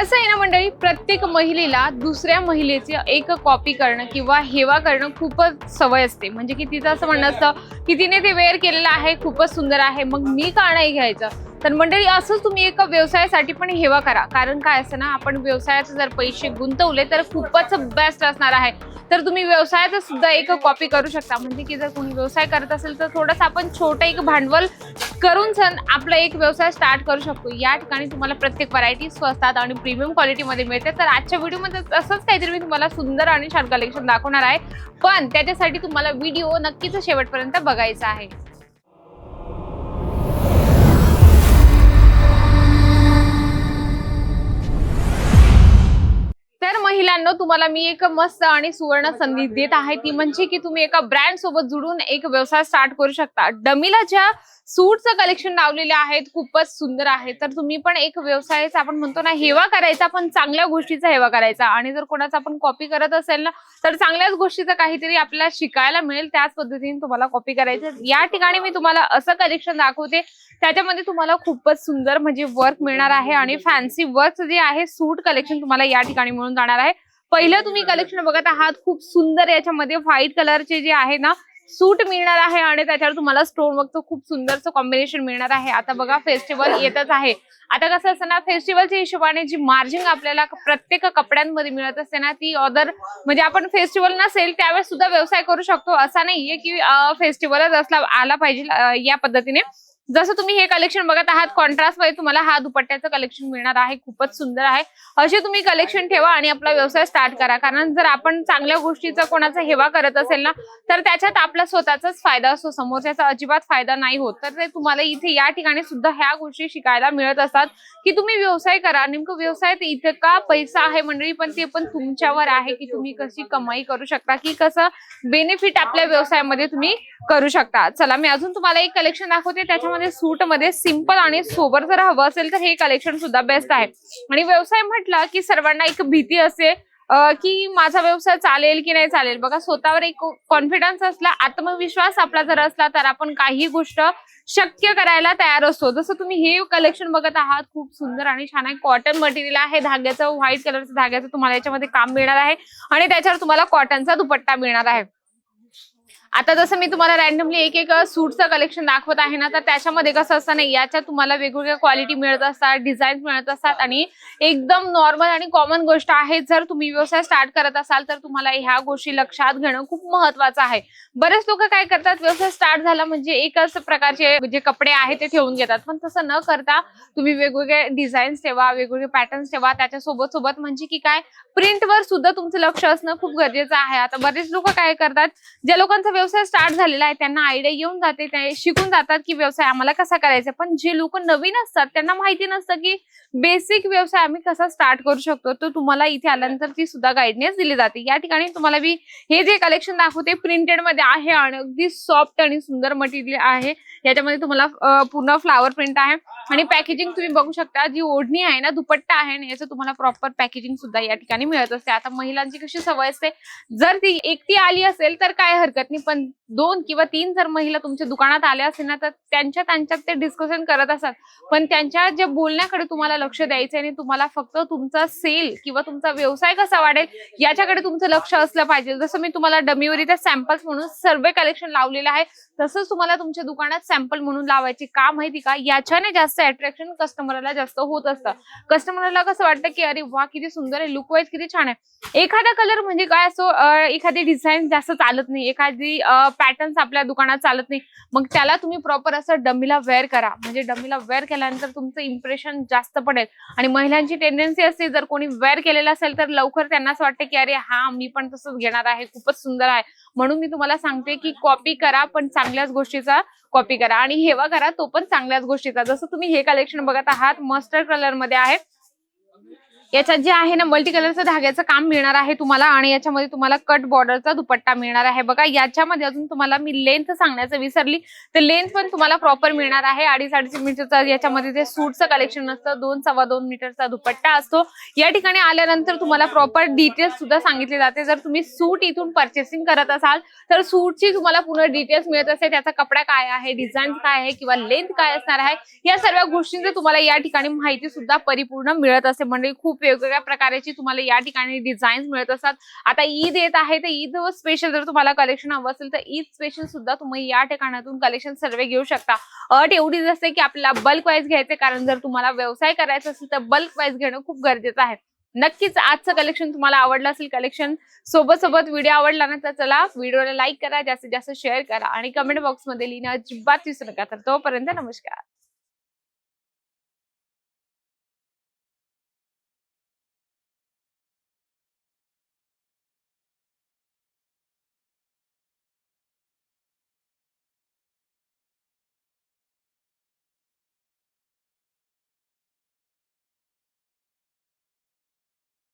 कसं आहे ना मंडळी प्रत्येक महिलेला दुसऱ्या महिलेची एक कॉपी करणं किंवा हेवा करणं खूपच सवय असते. म्हणजे की तिचं असं म्हणणं असतं की तिने ते वेअर केलेलं आहे खूपच सुंदर आहे मग मी का नाही घ्यायचं? तर मंडळी असंच तुम्ही एका व्यवसायासाठी पण हेवा करा. कारण काय असतं ना आपण व्यवसायात जर पैसे गुंतवले तर खूपच बेस्ट असणार आहे. तर तुम्ही व्यवसायाचं सुद्धा एक कॉपी करू शकता. म्हणजे की जर कोणी व्यवसाय करत असेल तर थोडंसं आपण छोटं एक भांडवल करून सण आपला एक व्यवसाय स्टार्ट करू शकतो. या ठिकाणी तुम्हाला प्रत्येक व्हरायटी स्वस्तात आणि प्रीमियम क्वालिटीमध्ये मिळते. तर आजच्या व्हिडिओमध्ये असंच काहीतरी मी तुम्हाला सुंदर आणि छान कलेक्शन दाखवणार आहे. पण त्याच्यासाठी तुम्हाला व्हिडिओ नक्कीच शेवटपर्यंत बघायचा आहे. महिलांना तुम्हाला मी एक मस्त आणि सुवर्ण संधी देत आहे. ती म्हणजे की तुम्ही एका ब्रँड सोबत जुडून एक व्यवसाय स्टार्ट करू शकता. डमीला ज्या सूटचं कलेक्शन लावलेले आहेत. खूपच सुंदर आहे. तर तुम्ही पण एक व्यवसायाचा आपण म्हणतो ना हेवा करायचा पण चांगल्या गोष्टीचा हेवा करायचा. आणि जर कोणाचा आपण कॉपी करत असेल ना तर चांगल्याच गोष्टीचं काहीतरी आपल्याला शिकायला मिळेल. त्याच पद्धतीने तुम्हाला कॉपी करायचं या ठिकाणी मी तुम्हाला असं कलेक्शन दाखवते. त्याच्यामध्ये तुम्हाला खूपच सुंदर म्हणजे वर्क मिळणार आहे. आणि फॅन्सी वर्क जे आहे सूट कलेक्शन तुम्हाला या ठिकाणी मिळून जाणार आहे. पहिलं तुम्ही कलेक्शन बघत आहात खूप सुंदर याच्यामध्ये व्हाईट कलरचे जे आहे ना सूट मिळणार आहे आणि त्याच्यावर तुम्हाला स्टोन वर्कचं खूप सुंदरचं कॉम्बिनेशन मिळणार आहे. आता बघा फेस्टिवल येतच आहे. आता कसं असतं ना फेस्टिवलच्या हिशोबाने जी मार्जिन आपल्याला प्रत्येक कपड्यांमध्ये मिळत असते ना ती अदर म्हणजे आपण फेस्टिवल नसेल त्यावेळेस सुद्धा व्यवसाय करू शकतो. असा नाहीये की फेस्टिवलच असला आला पाहिजे या पद्धतीने. जसं तुम्ही हे कलेक्शन बघत आहात कॉन्ट्रास्टमध्ये तुम्हाला हा दुपट्ट्याचं कलेक्शन मिळणार आहे. खूपच सुंदर आहे. असे तुम्ही कलेक्शन ठेवा आणि आपला व्यवसाय स्टार्ट करा. कारण जर आपण चांगल्या गोष्टीचा कोणाचा हेवा करत असेल ना तर त्याच्यात आपला स्वतःचाच फायदा असतो. समोरच्याचा अजिबात फायदा नाही होत. तर ते तुम्हाला इथे या ठिकाणी सुद्धा ह्या गोष्टी शिकायला मिळत असतात की तुम्ही व्यवसाय करा. नेमकं व्यवसायात इतका पैसा आहे मंडळी? पण ते पण तुमच्यावर आहे की तुम्ही कशी कमाई करू शकता की कसं बेनिफिट आपल्या व्यवसायामध्ये तुम्ही करू शकता. चला मी अजून तुम्हाला एक कलेक्शन दाखवते. त्याच्यामध्ये सूटमध्ये सिंपल आणि सोबर जर हवं असेल तर हे कलेक्शन सुद्धा बेस्ट आहे. आणि व्यवसाय म्हटलं की सर्वांना एक भीती असते की माझा व्यवसाय चालेल की नाही चालेल? बघा स्वतःवर एक कॉन्फिडन्स असला आत्मविश्वास आपला जर असला तर आपण काही गोष्ट शक्य करायला तयार असतो. जसं तुम्ही हे कलेक्शन बघत आहात खूप सुंदर आणि छान आहे. कॉटन मटेरियल आहे धाग्याचं व्हाईट कलरचं धाग्याचं तुम्हाला याच्यामध्ये काम मिळणार आहे. आणि त्याच्यावर तुम्हाला कॉटनचा दुपट्टा मिळणार आहे. आता जसं मी तुम्हाला रॅन्डमली एक एक सूटचं कलेक्शन दाखवत आहे ना तर त्याच्यामध्ये कसं असतं नाही याच्यात तुम्हाला वेगवेगळ्या क्वालिटी मिळत असतात डिझाईन मिळत असतात आणि एकदम नॉर्मल आणि कॉमन गोष्ट आहे. जर तुम्ही व्यवसाय स्टार्ट करत असाल तर तुम्हाला ह्या गोष्टी लक्षात घेणं खूप महत्वाचं आहे. बरेच लोक काय करतात व्यवसाय स्टार्ट झाला म्हणजे एकच प्रकारचे जे कपडे आहेत ते ठेवून घेतात. पण तसं न करता तुम्ही वेगवेगळे डिझाईन्स ठेवा वेगवेगळे पॅटर्न्स ठेवा. त्याच्या सोबत सोबत म्हणजे की काय प्रिंटवर सुद्धा तुमचं लक्ष असणं खूप गरजेचं आहे. आता बरेच लोक काय करतात ज्या लोकांचा व्यवसाय स्टार्ट झालेला आहे त्यांना आयडिया येऊन जाते ते शिकून जातात की व्यवसाय आम्हाला कसा करायचा पण जे लोक नवीन असतात त्यांना माहिती नसतं की बेसिक व्यवसाय आम्ही कसा स्टार्ट करू शकतो. तर तुम्हाला इथे आल्यानंतर ती सुद्धा गाईडनेस दिली जाते. या ठिकाणी तुम्हाला मी हे जे कलेक्शन दाखवते प्रिंटेडमध्ये आहे आणि अगदी सॉफ्ट आणि सुंदर मटेरियल आहे. याच्यामध्ये तुम्हाला पूर्ण फ्लावर प्रिंट आहे. आणि पॅकेजिंग तुम्ही बघू शकता जी ओढणी आहे ना दुपट्टा आहे ना याचं तुम्हाला प्रॉपर पॅकेजिंग सुद्धा या ठिकाणी मिळत असते. आता महिलांची कशी सवय असते जर ती एकटी आली असेल तर काय हरकत नाही. पण दोन किंवा तीन जर महिला तुमच्या दुकानात आल्या असेल ना तर त्यांच्या त्यांच्यात ते डिस्कशन करत असतात. पण त्यांच्या ज्या बोलण्याकडे तुम्हाला लक्ष द्यायचं आणि तुम्हाला फक्त तुमचा सेल किंवा तुमचा व्यवसाय कसा वाढेल याच्याकडे तुमचं लक्ष असलं पाहिजे. जसं मी तुम्हाला डमीवरीचा सॅम्पल्स म्हणून सर्वे कलेक्शन लावलेलं आहे तसंच तुम्हाला तुमच्या दुकानात सॅम्पल म्हणून लावायची का माहिती का? याच्याने जास्त अट्रॅक्शन कस्टमरला जास्त होत असतं. कस्टमरला कसं वाटतं की अरे वा किती सुंदर आहे लुक वाईज किती छान आहे. एखादा कलर म्हणजे काय असो एखादी डिझाईन जास्त चालत नाही. एखादी पॅटर्न्स आपल्या दुकानात चालत नाही. मग त्याला तुम्ही प्रॉपर असं डमीला वेअर करा. म्हणजे डमीला वेअर केल्यानंतर तुमचं इम्प्रेशन जास्त पडेल. आणि महिलांची टेंडन्सी असते जर कोणी वेअर केलेलं असेल तर लवकर त्यांना असं वाटतं की अरे हा मी पण तसंच घेणार आहे खूपच सुंदर आहे. म्हणून मी तुम्हाला सांगते की कॉपी करा पण चांगल्याच गोष्टीचा कॉपी करा. आणि हेवा करा तो पण चांगल्याच गोष्टीचा. जसं तुम्ही हे कलेक्शन बघत आहात मस्टर्ड कलरमध्ये आहे. याच्यात जे आहे ना मल्टी कलरचं धाग्याचं काम मिळणार आहे तुम्हाला आणि याच्यामध्ये तुम्हाला कट बॉर्डरचा दुपट्टा मिळणार आहे. बघा याच्यामध्ये अजून तुम्हाला मी लेंथ सांगण्याचं विसरली. तर लेंथ पण तुम्हाला प्रॉपर मिळणार आहे. अडीच अडीच मीटरचा याच्यामध्ये जे सूटचं कलेक्शन असतं दोन सव्वा दोन मीटरचा दुपट्टा असतो. या ठिकाणी आल्यानंतर तुम्हाला प्रॉपर डिटेल्स सुद्धा सांगितले जाते. जर तुम्ही सूट इथून परचेसिंग करत असाल तर सूटची तुम्हाला पूर्ण डिटेल्स मिळत असते. त्याचा कपडा काय आहे डिझाईन काय आहे किंवा लेंथ काय असणार आहे या सर्व गोष्टींची तुम्हाला या ठिकाणी माहिती सुद्धा परिपूर्ण मिळत असते. म्हणजे खूप खूप वेगवेगळ्या प्रकारची तुम्हाला या ठिकाणी डिझाईन्स मिळत असतात. आता ईद येत आहे तर ईद स्पेशल जर तुम्हाला कलेक्शन हवं असेल तर ईद स्पेशल सुद्धा तुम्ही या ठिकाणातून कलेक्शन सर्व घेऊ शकता. अट एवढीच असते की आपल्याला बल्क वाईज घ्यायचे कारण जर तुम्हाला व्यवसाय करायचा असेल तर बल्क वाईज घेणं खूप गरजेचं आहे. नक्कीच आजचं कलेक्शन तुम्हाला आवडलं असेल कलेक्शन सोबत सोबत व्हिडिओ आवडला ना तर चला व्हिडिओला लाईक करा जास्तीत जास्त शेअर करा आणि कमेंट बॉक्समध्ये लिहिणं अजिबात विसरू नका. तर तोपर्यंत नमस्कार.